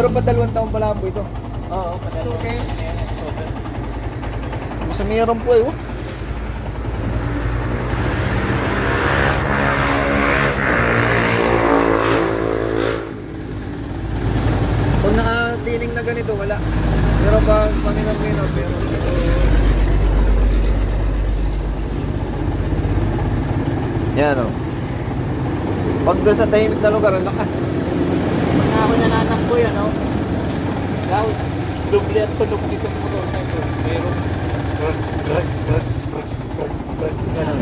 Pero pa dalawang taon pala po ito. Oo, padalo. Okay. Sa meron po eh. oh. Pag nakatining na ganito, wala. Pero pa paminor-minor, pero Yan o. Pag doon sa tahimik na lugar, ang lakas. Nananakbo yan, no? Daw, doble at tunog dito sa corona ko. Meron. Ganun.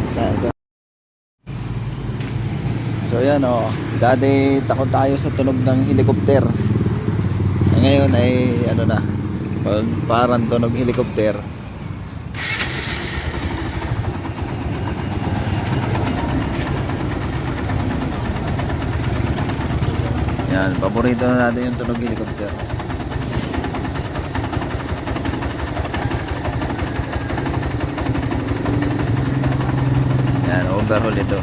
So yan o, dati takot tayo sa tunog ng helicopter. Ngayon ay ano na, pag parang tunog helicopter. Yan, paborito na natin yung tunog helicopter. Yan, overhaul ito.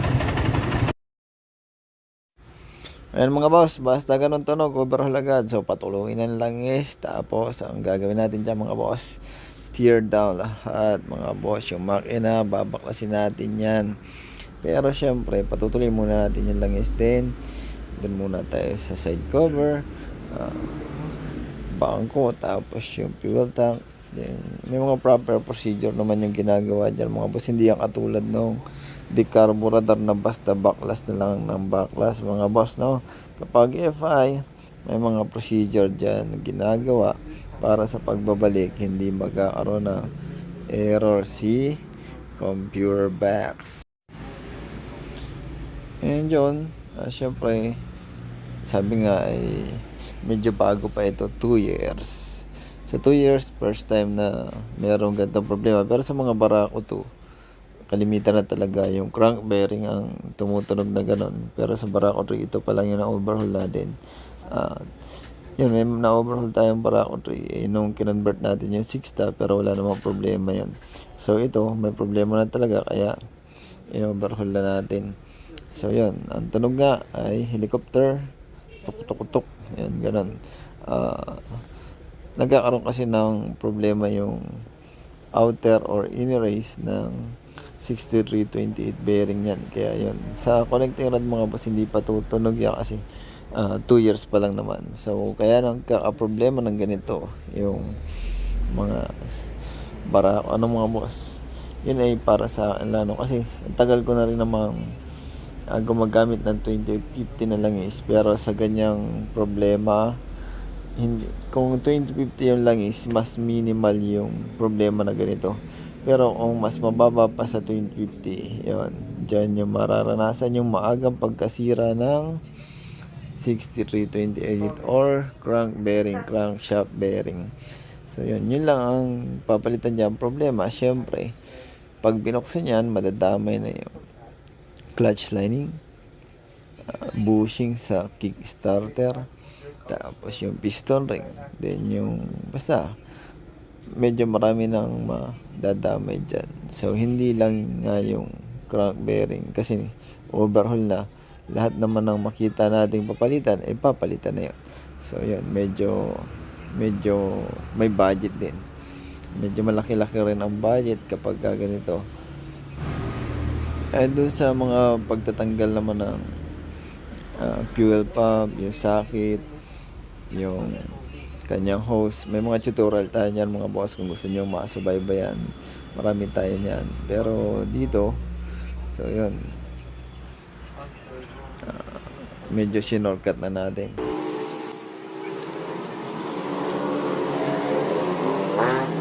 Ayan mga boss, basta ganun tunog, overhaul agad. So patuluin na lang is. Tapos ang gagawin natin dyan mga boss, tear down lahat mga boss. Yung makina, babaklasin natin yan. Pero syempre, patutuloy muna natin yung langis din. Doon muna tayo sa side cover. ah, bangko, tapos yung fuel tank. Then, may mga proper procedure naman yung ginagawa dyan mga boss. Hindi yan katulad nung decarburetor na basta backlash na lang ng backlash mga boss no kapag FI may mga procedure dyan na ginagawa para sa pagbabalik hindi magkakaroon ng error si computer box and yun ah, syempre sabi nga ay medyo bago pa ito 2 years sa 2 years first time na merong ganitong problema pero sa mga barako to kalimitan na talaga yung crank bearing ang tumutunog na ganon. Pero sa Barako 3, ito pa lang yung na-overhaul natin. Ah, yun, may na-overhaul tayong Barako 3. Eh, nung kinonvert natin yung 6 star, pero wala namang problema yun. So, ito, may problema na talaga, kaya in-overhaul na natin. So, yun. Ang tunog nga ay helicopter, tuk-tuk-tuk, yan, ganon. Ah, nagkakaroon kasi ng problema yung outer or inner race ng 6328 bearing yan. Kaya yun. Sa connecting rod mga boss, hindi pa tutunog yan kasi 2 years pa lang naman. So, kaya nagkaka-problema ng ganito yung mga bara, ano mga boss. Yun ay para sa akin lang. no? Kasi, ang tagal ko na rin namang ah, gumagamit ng 2850 na lang is. Pero sa ganyang problema, hindi, kung 2050 yung lang is, mas minimal yung problema na ganito. Pero kung mas mababa pa sa 2050, yun, dyan yung mararanasan yung maagang pagkasira ng 6328 or crank bearing, crankshaft bearing. So yun, yun lang ang papalitan dyan. Problema, syempre, pag binuksan yan, madadamay na yung clutch lining, uh, bushing sa kickstarter, tapos yung piston ring, then yung, basta, medyo marami nang madadamay dyan. So, hindi lang nga yung crank bearing kasi overhaul na. Lahat naman ng makita nating papalitan, ay papalitan na yun. So, yun, medyo, medyo may budget din. Medyo malaki-laki rin ang budget kapag ka ganito. Eh, dun sa mga pagtatanggal naman ng ah, fuel pump, yung socket, yung kanyang host. May mga tutorial tayo niyan mga boss kung gusto niyo makasubaybayan. Marami tayo niyan. Pero dito, so yun. Ah, medyo shinortcut na natin. And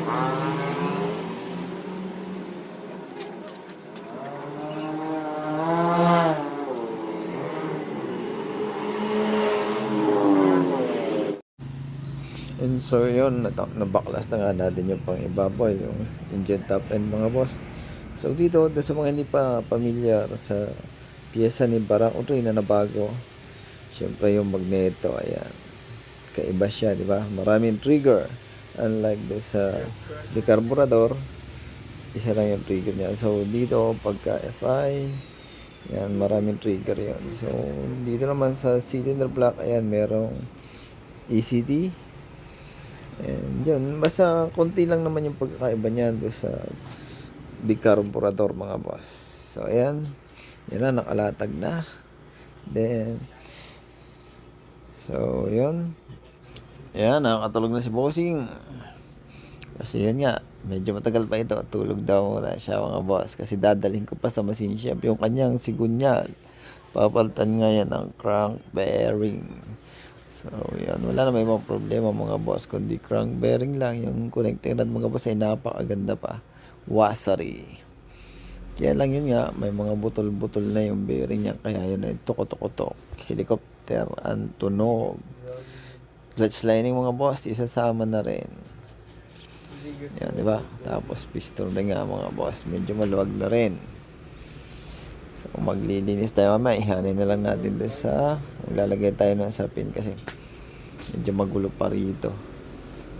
so yun, nabaklas na nga natin yung pang ibabaw, yung engine top end mga boss. So dito, sa mga hindi pa pamilyar sa piyesa ni Barang Utoy na nabago, syempre yung magneto, ayan. Kaiba siya, di ba? Maraming trigger. Unlike do sa decarburador, isa lang yung trigger niya. So dito, pagka FI, yan, maraming trigger yon So dito naman sa cylinder block, ayan, merong ECT. And yun, basta konti lang naman yung pagkakaiba niya doon sa decarburetor mga boss. So, ayan. Yan na, nakalatag na. Then, so, yun. Ayan, nakakatulog na si Bossing. Kasi yun nga, medyo matagal pa ito. Tulog daw muna siya mga boss. Kasi dadalhin ko pa sa machine shop yung kanyang sigunyal. Papalitan nga yan ng crank bearing. So, yan. Wala na may mga problema mga boss. Kundi crank bearing lang. Yung connecting rod mga boss ay napakaganda pa. Wasari. Kaya lang yun nga, may mga butol-butol na yung bearing niya. Kaya yun ay tukotok-utok. Helicopter, ang tunog. Clutch lining mga boss, isasama na rin. Yan, di ba? Tapos piston ring nga mga boss. Medyo maluwag na rin. So, maglilinis tayo mamaya, ihanin na lang natin doon sa... Maglalagay tayo ng sapin kasi medyo magulo pa rito.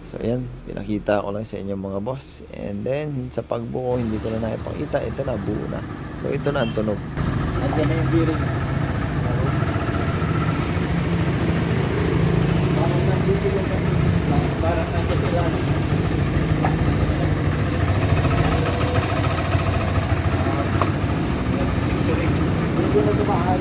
So, ayan. Pinakita ko lang sa inyo mga boss. And then, sa pagbuo, hindi ko na naipakita. Ito na, buo na. So, ito na ang tunog. Nandiyan na yung bearing. Parang nandito yung parang nandiyan sila. Dito na sa bahay.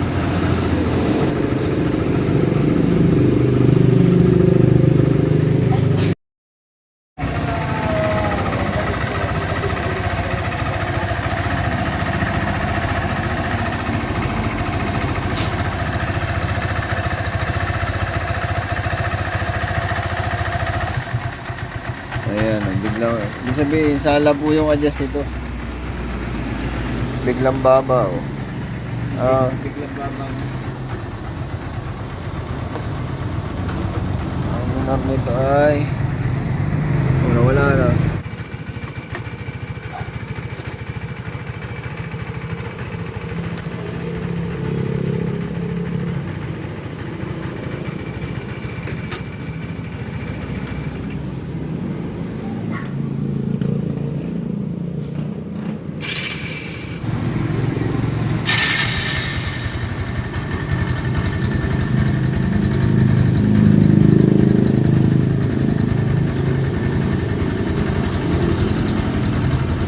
Ayan, biglang, ibig sabihin, sala po yung adjust ito. Biglang baba, oh. Ah, Biglang babang. ang unar nito ay, wala, wala na.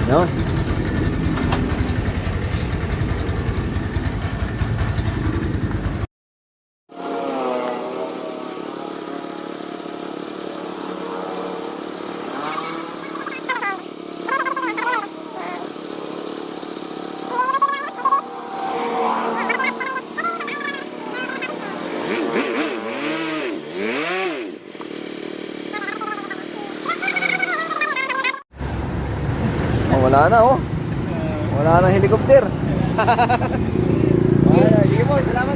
Yun. Oh, wala na, oh. Wala na helicopter. Wala, sige po, salamat